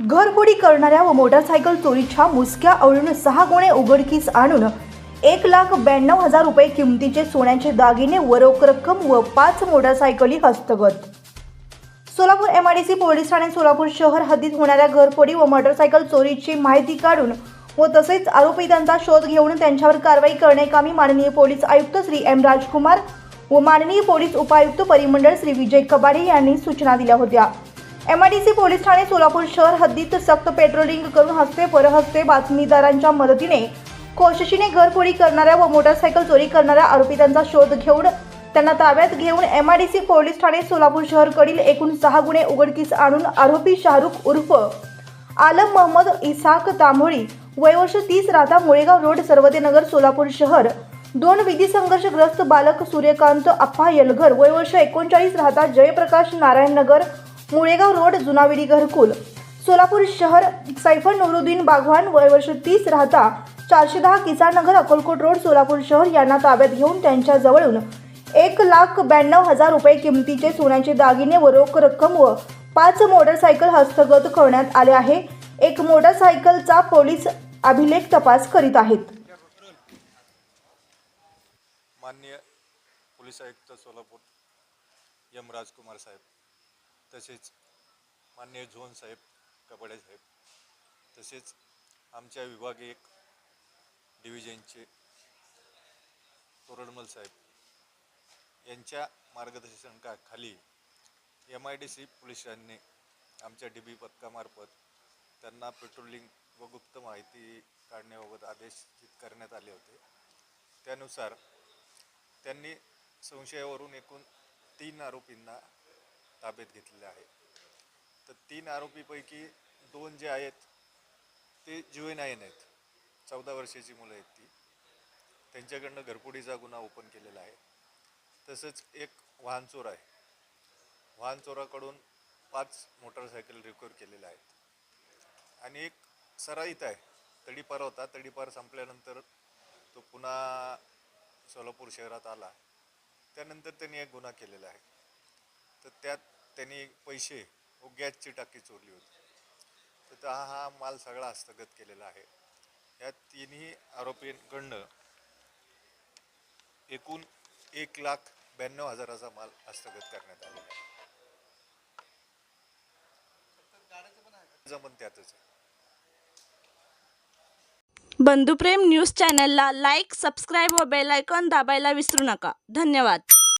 घरफोडी करणाऱ्या व मोटारसायकल चोरीच्या मुसक्या आवळून सहा गुणे उघडकीस आणून एक लाख ब्याण्णव हजार रुपये किमतीचे सोन्याचे दागिने व रोख रक्कम व पाच मोटारसायकली हस्तगत. Solapur M I D C police Thane Solapur शहर हद्दीत होणाऱ्या घरफोडी व मोटरसायकल चोरीची माहिती काढून व तसेच आरोपितांचा शोध घेऊन त्यांच्यावर कारवाई करण्याकामी माननीय पोलीस आयुक्त श्री एम राजकुमार व माननीय पोलीस उपायुक्त परिमंडळ श्री विजय कबाडे यांनी सूचना दिल्या होत्या. एमआयडीसी पोलीस ठाणे सोलापूर शहर हद्दीत सक्त पेट्रोलिंग करून हस्ते परहस्ते बातमीदारांच्या मदतीने कोशिशीने घरफोडी करणाऱ्या व मोटारसायकल चोरी करणाऱ्या आरोपितांचा शोध घेऊन त्यांना ताब्यात घेऊन एमआयडीसी पोलीस ठाणे सोलापूर शहरकडील एकूण सहा गुन्हे उघडकीस आणून आरोपी शाहरुख उर्फ आलम मोहम्मद इसाक तांबोळी वयवर्ष तीस राहता मुळेगाव रोड सर्वदेनगर सोलापूर शहर. दोन विधी संघर्षग्रस्त बालक सूर्यकांत अप्पा यलघर वयवर्ष एकोणचाळीस राहता जयप्रकाश नारायण नगर मुळेगाव रोड जुनाविडी घरकुल. सोलापूर शहर सैफन नुरुद्दीन बागवान वयवर्ष तीस राहता चारशे दहा किसान नगर अकोलकोट रोड सोलापूर शहर यांना ताब्यात घेऊन त्यांच्याजवळून एक लाख ब्याण्णव हजार रुपये किमतीचे सोन्याचे दागिने व रोख रक्कम व पाच मोटरसायकल हस्तगत करण्यात आले आहे. एक मोटरसायकलचा पोलीस अभिलेख तपास करीत आहेत. माननीय पोलीस आयुक्त सोलापूर एम राजकुमार साहेब. तसेच मान्य झोन साहेब कपडे साहेब तसेच आमच्या विभागीय एक डिव्हिजनचे तोरडमल साहेब यांच्या मार्गदर्शनाखाली एम आय डी सी पोलिसांनी आमच्या डी बी पथकामार्फत त्यांना पेट्रोलिंग व गुप्त माहिती काढण्याबाबत आदेशित करण्यात आले होते. त्यानुसार त्यांनी संशयावरून एकूण तीन आरोपींना ताब्यात घेतलेले आहे. तर तीन आरोपीपैकी दोन जे आहेत ते जुवेनाईन आहेत. चौदा वर्षाची मुलं आहेत ती. त्यांच्याकडनं घरपुडीचा गुन्हा ओपन केलेला आहे. तसंच एक वाहन चोर आहे. वाहन चोराकडून पाच मोटरसायकल रिकवर केलेल्या आहेत. आणि एक सराईत आहे. तडीपार होता. तडीपार संपल्यानंतर तो पुन्हा सोलापूर शहरात आला. त्यानंतर त्यांनी एक गुन्हा केलेला आहे. त्यात त्यांनी पैसे व गॅसची टाकी चोरली होती. तर हा हा माल सगळा हस्तगत केलेला आहे. या तिन्ही आरोपींकडनं एकूण एक लाख ब्याण्णव हजाराचा माल हस्तगत करण्यात आलेला आहे. जमन त्यातच आहे. बंधुप्रेम न्यूज चॅनलला लाईक सबस्क्राईब व बेल आयकॉन दाबायला विसरू नका. धन्यवाद.